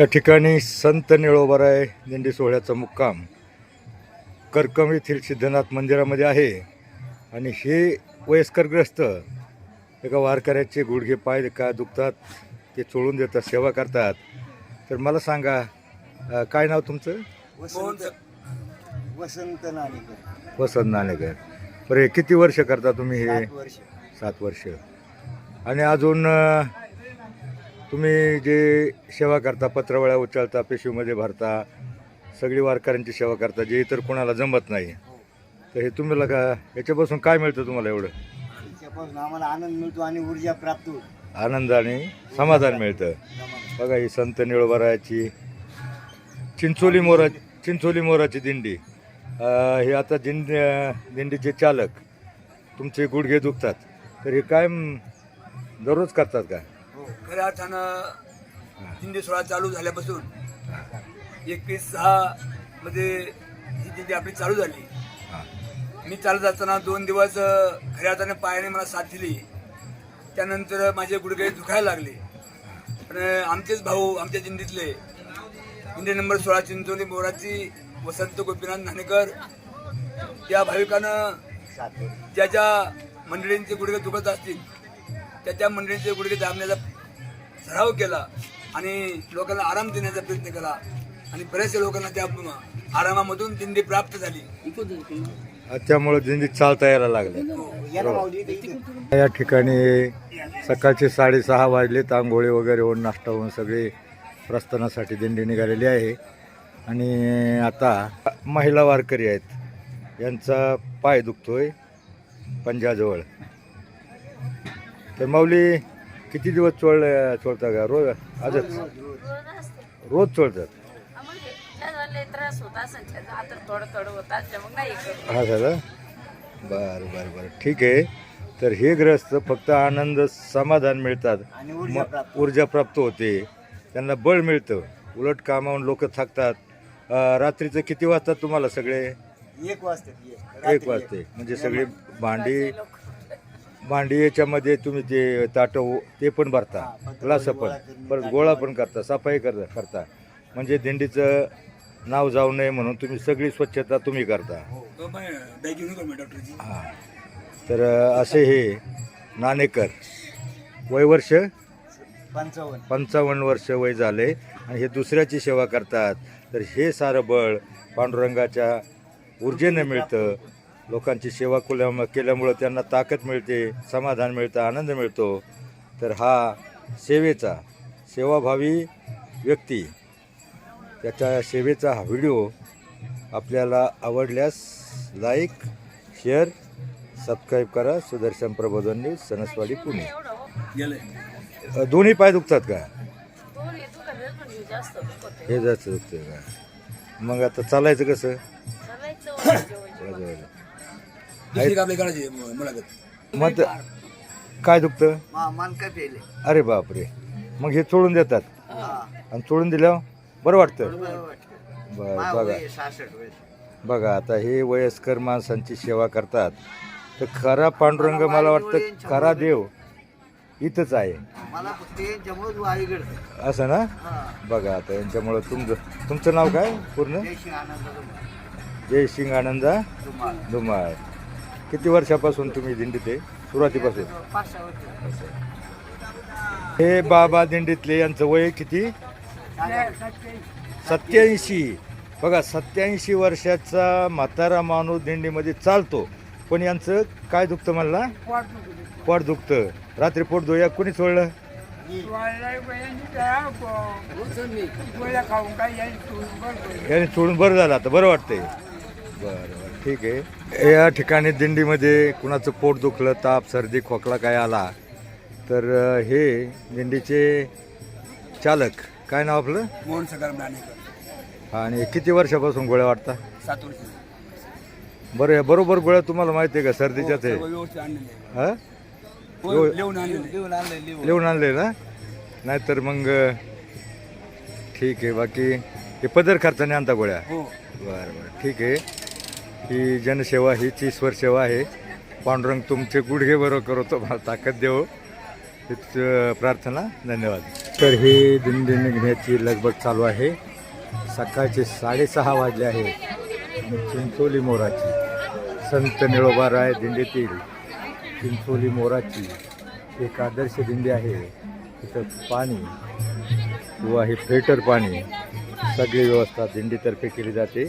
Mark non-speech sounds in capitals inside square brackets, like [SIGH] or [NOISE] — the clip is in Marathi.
या ठिकाणी संत निळोबाराय दिंडी सोहळ्याचा मुक्काम. करकम येथील सिद्धनाथ मंदिरामध्ये आहे. आणि हे वयस्करग्रस्त एका वारकऱ्याचे गुडघे पाय का दुखतात ते चोळून देतात सेवा करतात. तर मला सांगा अ, काय नाव तुमचं? वसंत वसंत नाणेकर. वसंत नाणेकर. बरं हे किती वर्ष करता तुम्ही हे? सात वर्ष. सात वर्ष. आणि अजून अ, तुम्ही जे सेवा करता पत्रवळ्या उचलता पिशवीमध्ये भरता सगळी वारकऱ्यांची सेवा करता जे इतर कोणाला जमत नाही तर हे तुम्हाला का याच्यापासून काय मिळतं तुम्हाला एवढं? आम्हाला आनंद मिळतो आणि ऊर्जा प्राप्त होते. आनंद आणि समाधान मिळतं. बघा ही संत निळोबारायाची चिंचोली मोरा चिंचोली मोराची दिंडी. हे आता दिंड दिंडीचे चालक तुमचे गुडघे दुखतात. तर हे काय दररोज करतात का? खऱ्या अर्थानं दिंडी सोहळा चालू झाल्यापासून एकवीस सहा मध्ये ही दिंडी आपली चालू झाली. हां. मी चालत असताना दोन दिवस खऱ्या अर्थाने पायाने मला साथ दिली. त्यानंतर माझे गुडघे दुखायला लागले. पण आमचेच भाऊ आमच्या दिंडीतले. दिंडी नंबर सोळा चिंचोली मोराची वसंत गोपीनाथ नाणेकर त्या भाविकानं ज्या ज्या मंडळींचे गुडघे दुखत असतील त्या त्या मंडळींचे गुडघे दाबण्याचा सराव केला आणि लोकांना आराम देण्याचा प्रयत्न केला. आणि बऱ्याचशा लोकांना त्या आरामामधून दिंडी प्राप्त झाली. त्यामुळे दिंडीत चालता यायला लागलं. याला या ठिकाणी सकाळचे साडेसहा वाजले आंघोळी वगैरे होऊन नाश्ता होऊन सगळे प्रस्थानासाठी दिंडी निघालेली आहे. आणि आता महिला वारकरी आहेत. यांचा पाय दुखतोय पंजाजवळ. तर माऊली किती दिवस चोळ चोळता का? रोज आजच? रोज चोळतात? हा झालं? बरं बरं बरं. ठीक आहे. तर हे ग्रस्त फक्त आनंद समाधान मिळतात. ऊर्जा प्राप्त होते. त्यांना बळ मिळतं. उलट कामावून लोक थकतात. अं, रात्रीचं किती वाजतात तुम्हाला सगळे? एक वाजता एक. एक रात्री वाजते म्हणजे सगळी भांडी भांडी याच्यामध्ये तुम्ही ते ताटं ते पण भरता. हा, ग्लास पण. परत गोळा. पण करता सफाई करता करता. म्हणजे दिंडीचं नाव जाऊ नये म्हणून तुम्ही सगळी स्वच्छता तुम्ही करता. बॅग घेऊन का मी डॉक्टरची. हां. तर असे हे नाणेकर. वय वर्ष? पंचावन्न. पंचावन्न वर्ष वय झाले आणि हे दुसऱ्याची सेवा करतात. तर हे सारं बळ पांडुरंगाच्या ऊर्जेनं मिळतं. लोकांची सेवा केल्या केल्यामुळं त्यांना ताकद मिळते समाधान मिळतं आनंद मिळतो. तर हा सेवेचा सेवाभावी व्यक्ती त्याच्या सेवेचा हा व्हिडिओ आपल्याला आवडल्यास लाईक शेअर सबस्क्राईब करा. सुदर्शन प्रबोधन न्यूज सणसवाडी पुणे. दोन्ही पाय दुखतात का? हे जास्त दुखत हे जास्त दुखते का? मग आता चालायचं कसं? [COUGHS] मग काय दुखतं? अरे बापरे. मग हे चोळून देतात? हा. आणि चोळून दिल्यावर बरं वाटतं. बरं बघा. बघा आता हे वयस्कर माणसांची सेवा करतात. तर खरा पांडुरंग मला वाटतं खरा देव इथंच आहे. मला फक्त यांच्यामुळेच वारी घडतं. असं ना? हा. बघा आता यांच्यामुळं तुमचं तुमचं नाव काय पूर्ण? जय श्री आनंद तुम्हाला. जय सिंग आनंदा तुम्हाला धुमाळ. किती वर्षापासून तुम्ही दिंडीत आहे सुरुवातीपासून पाच सहा वर्ष. हे बाबा दिंडीतले यांचं वय किती? सत्याऐंशी बघा सत्याऐंशी वर्षाचा म्हातारा माणूस दिंडीमध्ये चालतो. पण यांचं काय दुखतं म्हणला? पोट दुखतं. रात्री पोट धुया कोणी सोडलं? याने सोडून बरं झालं आता बरं वाटतंय. बरं बरं ठीक आहे. या ठिकाणी दिंडीमध्ये कुणाचं पोट दुखलं ताप सर्दी खोकला काय आला तर हे दिंडीचे चालक काय नाव आपलं? मोहन नाणेकर आणि किती वर्षापासून गोळ्या वाटता? सात वर्ष. बरं या बरोबर गोळ्या तुम्हाला माहिती आहे का? सर्दीच्याच आहे. सर्व व्यवस्थित आणलेले आहे. हा? हो, लिहून आणले ना? नाहीतर मग ठीक आहे बाकी हे पदर खर्चाने आणता गोळ्या? हो. बरं बरं ठीक आहे. ही जनसेवा हीच ईश्वर सेवा आहे. पांडुरंग तुमचे गुडघे बरोबर करो तो मला ताकद देव. हीच प्रार्थना धन्यवाद. तर ही दिंडी निघण्याची लगबग चालू आहे. सकाळचे साडेसहा वाजले आहे. चिंचोली मोराची. संत निळोबाराय दिंडीतील चिंचोली मोराची एक आदर्श दिंडी आहे. तिथं पाणी किंवा हे फिल्टर पाणी सगळी व्यवस्था दिंडीतर्फे केली जाते.